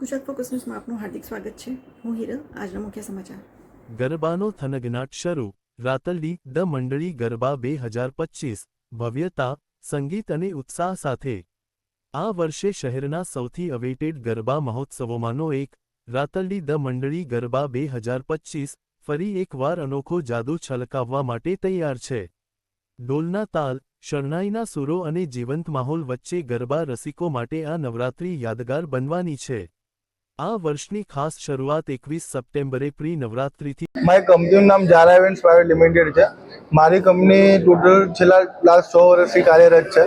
Gujarat focus ન્યૂઝમાં આપનું હાર્દિક સ્વાગત છે. હું હિરલ, આજના મુખ્ય સમાચાર. ગરબાનો થનગનાટ શરૂ. રાતલડી, દ મંડળી ગરબા બે હજાર પચીસ. ભવ્યતા, સંગીત અને ઉત્સાહ સાથે. આ વર્ષે શહેરના સૌથી અવેટેડ ગરબા મહોત્સવોમાંનો એક. રાતલડી, દ મંડળી ગરબા બે હજાર પચીસ. ફરી એકવાર અનોખો જાદુ છલકાવવા માટે તૈયાર છે. ડોલના તાલ, શરણાઈના સુરો અને જીવંત માહોલ વચ્ચે ગરબા રસિકો માટે આ નવરાત્રી યાદગાર બનવાની છે. આ વર્ષની ખાસ શરૂઆત એકવીસ સપ્ટેમ્બરે પ્રી નવરાત્રિથી મારી કંપનીનું નામ જારા ઇવેન્ટ્સ પ્રાઇવેટ લિમિટેડ છે. મારી કંપની ટોટલ છેલ્લા લાસ્ટ છ વર્ષથી કાર્યરત છે.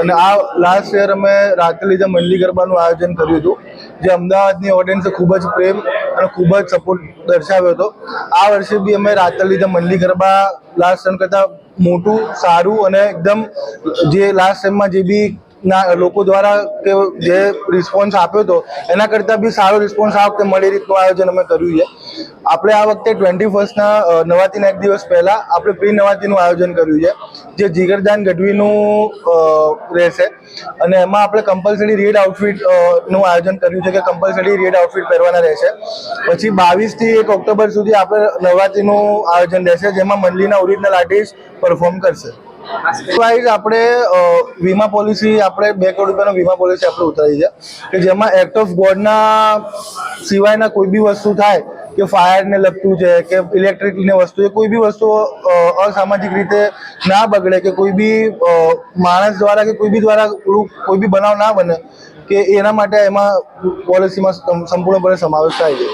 અને આ લાસ્ટ યર અમે રાત્રિ મંડલી ગરબાનું આયોજન કર્યું હતું, જે અમદાવાદની ઓડિયન્સે ખૂબ જ પ્રેમ અને ખૂબ જ સપોર્ટ દર્શાવ્યો હતો. આ વર્ષે બી અમે રાત્રિ મંડલી ગરબા લાસ્ટ ટાઈમ કરતાં મોટું, સારું અને એકદમ જે લાસ્ટ ટાઈમમાં જે બી ના, લોકો દ્વારા કે જે રિસ્પોન્સ આપ્યો હતો, એના કરતાં બી સારો રિસ્પોન્સ આ વખતે મળે રીતનું આયોજન અમે કર્યું છે. આપણે આ વખતે ટ્વેન્ટી ફર્સ્ટના નવાતીના એક દિવસ પહેલાં આપણે પ્રી નવાતીનું આયોજન કર્યું છે, જે જીગરદાન ગઢવીનું રહેશે. અને એમાં આપણે કમ્પલસરી રેડ આઉટફિટનું આયોજન કર્યું છે કે કમ્પલસરી રેડ આઉટફિટ પહેરવાના રહેશે. પછી બાવીસથી એક ઓક્ટોબર સુધી આપણે નવરાત્રીનું આયોજન રહેશે, જેમાં મંડલીના ઓરિજિનલ આર્ટિસ્ટ પરફોર્મ કરશે. વાઇઝ આપણે વીમા પોલિસી આપણે બે કરોડ રૂપિયાનો વીમા પોલિસી આપણે ઉતારી છે. કે જેમાં એક્ટ ઓફ ગોડના સિવાયના કોઈ બી વસ્તુ થાય, કે ફાયરને લગતું છે, કે ઇલેક્ટ્રિકની વસ્તુ છે, કોઈ બી વસ્તુ અસામાજિક રીતે ના બગડે, કે કોઈ બી માણસ દ્વારા કે કોઈ બી દ્વારા કોઈ બી બનાવ ના બને, કે એના માટે એમાં પોલિસીમાં સંપૂર્ણપણે સમાવેશ થાય છે.